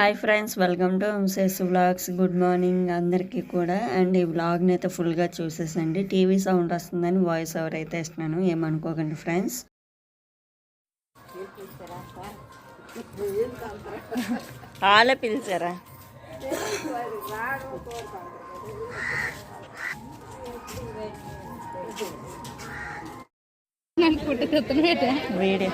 Hi friends welcome to MCs vlogs good morning అందరికీ కూడా. And ఈ వ్లాగ్ని అయితే ఫుల్గా చూసేసండి. టీవీ సౌండ్ వస్తుందని వాయిస్ ఓవర్ అయితే ఇస్తున్నాను. ఏమనుకోకండి ఫ్రెండ్స్ వాళ్ళే పిలిచారా వీడియో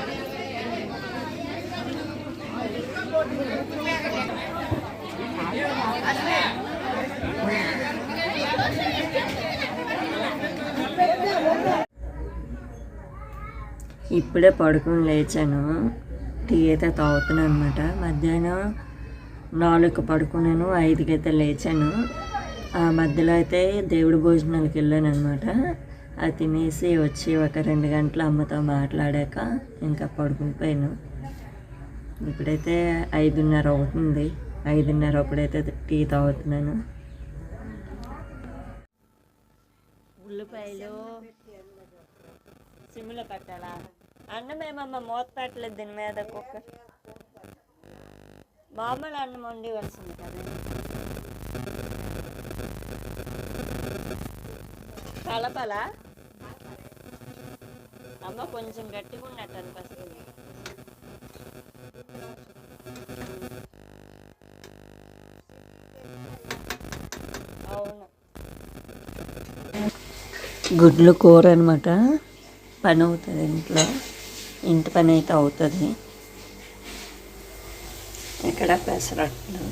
ఇప్పుడే పడుకుని లేచాను. టీ అయితే తాగుతున్నాను అనమాట మధ్యాహ్నం నాలుగు పడుకున్నాను ఐదుకి అయితే లేచాను. ఆ మధ్యలో అయితే దేవుడి భోజనాలకు వెళ్ళాను అనమాట అది తినేసి వచ్చి ఒక రెండు గంటలు అమ్మతో మాట్లాడాక ఇంకా పడుకుని పోయాను. ఇప్పుడైతే ఐదున్నర అవుతుంది. ఐదున్నర అప్పుడైతే టీ తాగుతున్నాను. ఉల్లిపాయలు సిమ్లో పెట్టాలా? అన్నం మూత పెట్టలేదు దీని మీద కుక్క. మామూలు అన్నం వండి వలసింది కదా. కలపలా? అమ్మ కొంచెం గట్టిగా ఉన్నట్టు అనిపిస్తుంది. గుడ్లు కూర అనమాట పని అవుతుంది ఇంట్లో. ఇంటి పని అయితే అవుతుంది. ఇక్కడ పెసరట్లు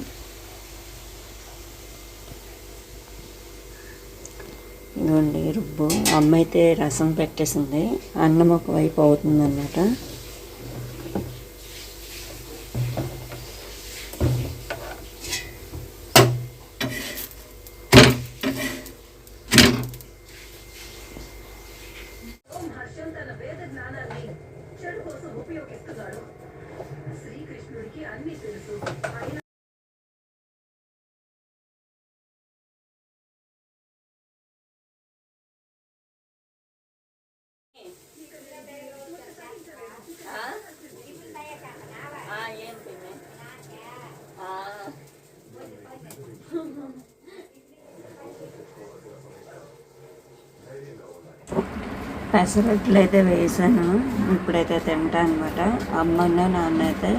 ఇదిగోండి రుబ్బు. అమ్మ అయితే రసం పెట్టేసింది. అన్నం ఒకవైపు అవుతుంది పెసరట్లు అయితే వేసాను. ఇప్పుడైతే తింటా అనమాట అమ్మన్న నాన్న అయితే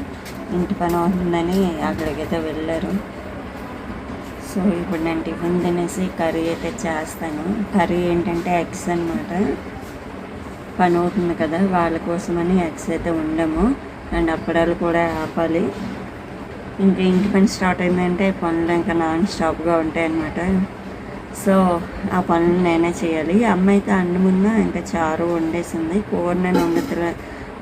ఇంటి పని అవుతుందని అక్కడికైతే వెళ్ళారు. సో ఇప్పుడు నేను టిఫిన్ తినేసి కర్రీ అయితే చేస్తాను. కర్రీ ఏంటంటే ఎగ్స్ అనమాట పని అవుతుంది కదా వాళ్ళ కోసమని ఎగ్స్ అయితే ఉండము అండ్ అప్పడాలు కూడా ఆపాలి. ఇంకా ఇంటి పని స్టార్ట్ అయిందంటే పనులు ఇంకా నాన్ స్టాప్గా ఉంటాయి అన్నమాట సో ఆ పనులు నేనే చేయాలి. అమ్మ అయితే అన్నముందా ఇంకా చారు వండేసింది. కూర నేను వండుతలే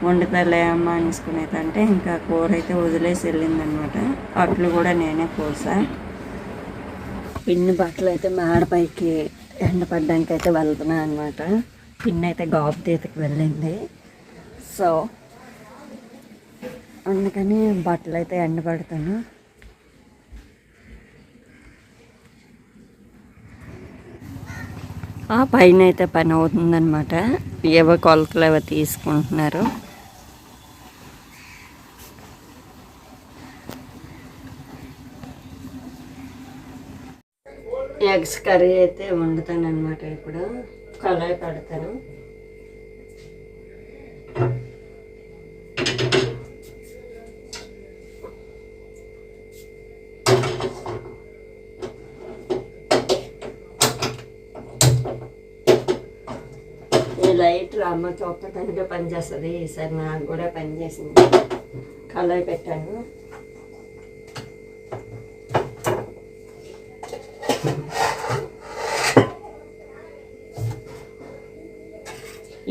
వండుతలే అమ్మ అనుకునేది అంటే ఇంకా కూర అయితే వదిలేసి వెళ్ళిందనమాట. అట్లు కూడా నేనే పోసా పిన్ని బట్టలు అయితే మేడపైకి ఎండపడ్డానికి అయితే వెళ్తున్నాను అనమాట. పిన్ని అయితే గాబు తీతకి వెళ్ళింది. సో అందుకని బట్టలు అయితే ఎండపడతాను ఆ పైన అయితే పని అవుతుందనమాట ఏవో కొలతలు ఏవో తీసుకుంటున్నారు. ఎగ్స్ కర్రీ అయితే వండుతాను అనమాట ఇప్పుడు. కళాయి పెడతాను. ఈ లైట్ అమ్మకి ఒక్కదానికే పనిచేస్తుంది ఈసారి నాకు కూడా పనిచేసింది కలర్ పెట్టాను.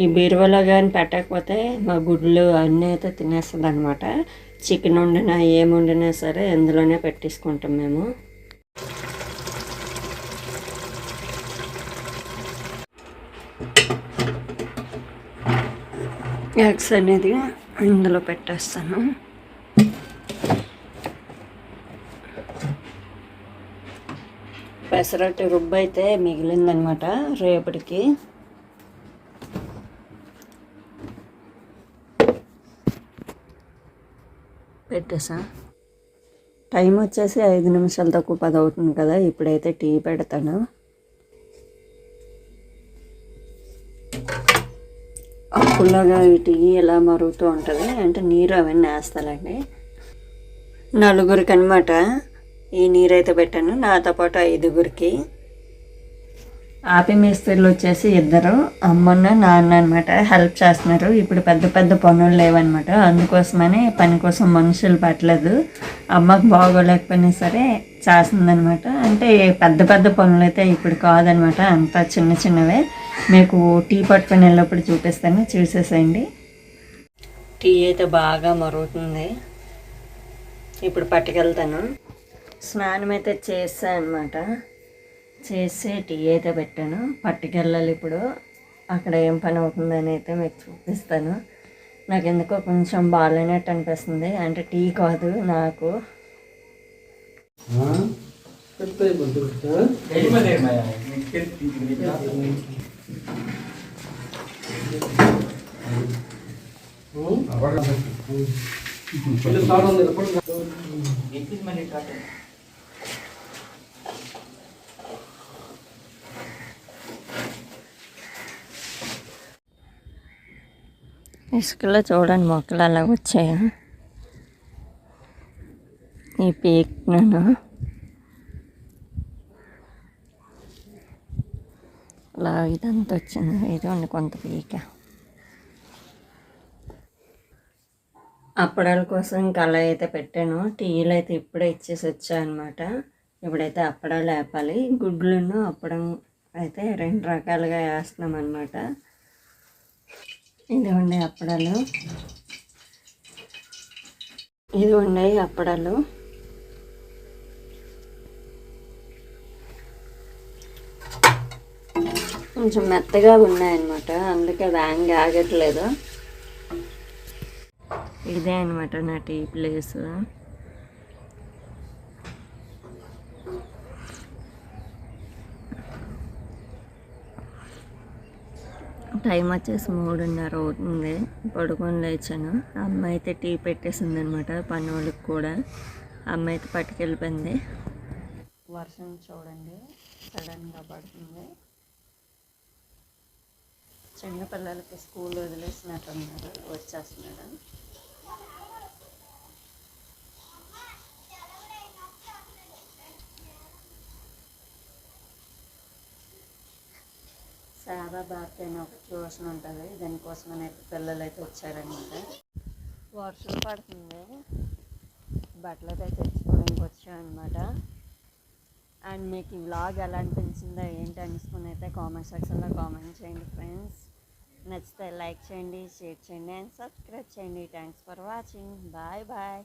ఈ బీరువాలో కానీ పెట్టకపోతే మా గుడ్లు అన్నీ అయితే తినేస్తుంది అనమాట చికెన్ వండినా ఏమి వండినా సరే ఇందులోనే పెట్టేసుకుంటాం మేము. ఎగ్స్ అనేది ఇందులో పెట్టేస్తాను. పెసరట్టు రుబ్బు అయితే మిగిలిందనమాట రేపటికి. పెట్టేసా. టైం వచ్చేసి ఐదు నిమిషాలు తక్కువ పది అవుతుంది కదా ఇప్పుడైతే టీ పెడతాను. ఫుల్గా ఇటు ఎలా మరుగుతూ ఉంటుంది అంటే నీరు అవన్నీ వేస్తానండి నలుగురికి అనమాట ఈ నీరు అయితే పెట్టాను. నాతో పాటు ఐదుగురికి. ఆపి మేస్త్రీలు వచ్చేసి ఇద్దరు అమ్మన్న నాన్న అనమాట హెల్ప్ చేస్తున్నారు. ఇప్పుడు పెద్ద పెద్ద పనులు లేవన్నమాట. అందుకోసమని పని కోసం మనుషులు పట్టలేదు. అమ్మకు బాగోలేకపోయినా సరే చేస్తుందనమాట అంటే పెద్ద పెద్ద పనులు అయితే ఇప్పుడు కాదనమాట అంతా చిన్న చిన్నవే. మీకు టీ పట్టుకొని వెళ్ళినప్పుడు చూపిస్తాను చూసేసేయండి. టీ అయితే బాగా మరుగుతుంది. ఇప్పుడు పట్టుకెళ్తాను. స్నానం అయితే చేస్తాను అనమాట చేసి టీ అయితే పెట్టాను. పట్టుకెళ్ళాలి ఇప్పుడు. అక్కడ ఏం పని అవుతుందని అయితే మీకు చూపిస్తాను. నాకు ఎందుకో కొంచెం బాగాలేనట్టు అనిపిస్తుంది. అంటే టీ కాదు నాకు. ఇసుకలో చూడండి మొక్కలు అలా వచ్చాయా. ఈ పీక్ నేను అలా ఇదంతా వచ్చింది. ఇదిగోండి కొంత పీక. అప్పడాల కోసం ఇంకా అయితే పెట్టాను. టీలు అయితే ఇప్పుడే ఇచ్చేసి వచ్చాయన్నమాట ఇప్పుడైతే అప్పడాలు వేపాలి గుడ్లను అప్పడం అయితే రెండు రకాలుగా వేస్తున్నాం అనమాట ఇది ఉండే అప్పడాలు. ఇది ఉండే అప్పడాలు. కొంచెం మెత్తగా ఉన్నాయన్నమాట. అందుకే వ్యాంగ్ ఆగట్లేదు. ఇదే అనమాట నా టీ ప్లేస్ టైం వచ్చేసి మూడున్నర అవుతుంది. పడుకొని లేచాను. అమ్మ అయితే టీ పెట్టేసింది అనమాట పని వాళ్ళకి కూడా. అమ్మ అయితే పట్టుకెళ్ళిపోయింది. వర్షం చూడండి. సడన్గా పడుతుంది. చిన్న పిల్లలకి స్కూల్ వదిలేసినట్టున్నారు వచ్చేస్తున్నాడు. శారదా భారతి అనే ఒక ట్యూషన్ ఉంటుంది దానికోసమని అయితే పిల్లలు అయితే వచ్చారనమాట. వర్షం పడుతుంది బట్టలు అయితే తెచ్చుకోవడానికి వచ్చామన్నమాట అండ్ మీకు ఈ వ్లాగ్ ఎలా అనిపించిందో ఏంటి అనుకుని అయితే కామెంట్ సెక్షన్లో కామెంట్ చేయండి ఫ్రెండ్స్. నచ్చితే లైక్ చేయండి షేర్ చేయండి అండ్ సబ్స్క్రైబ్ చేయండి thanks for watching bye bye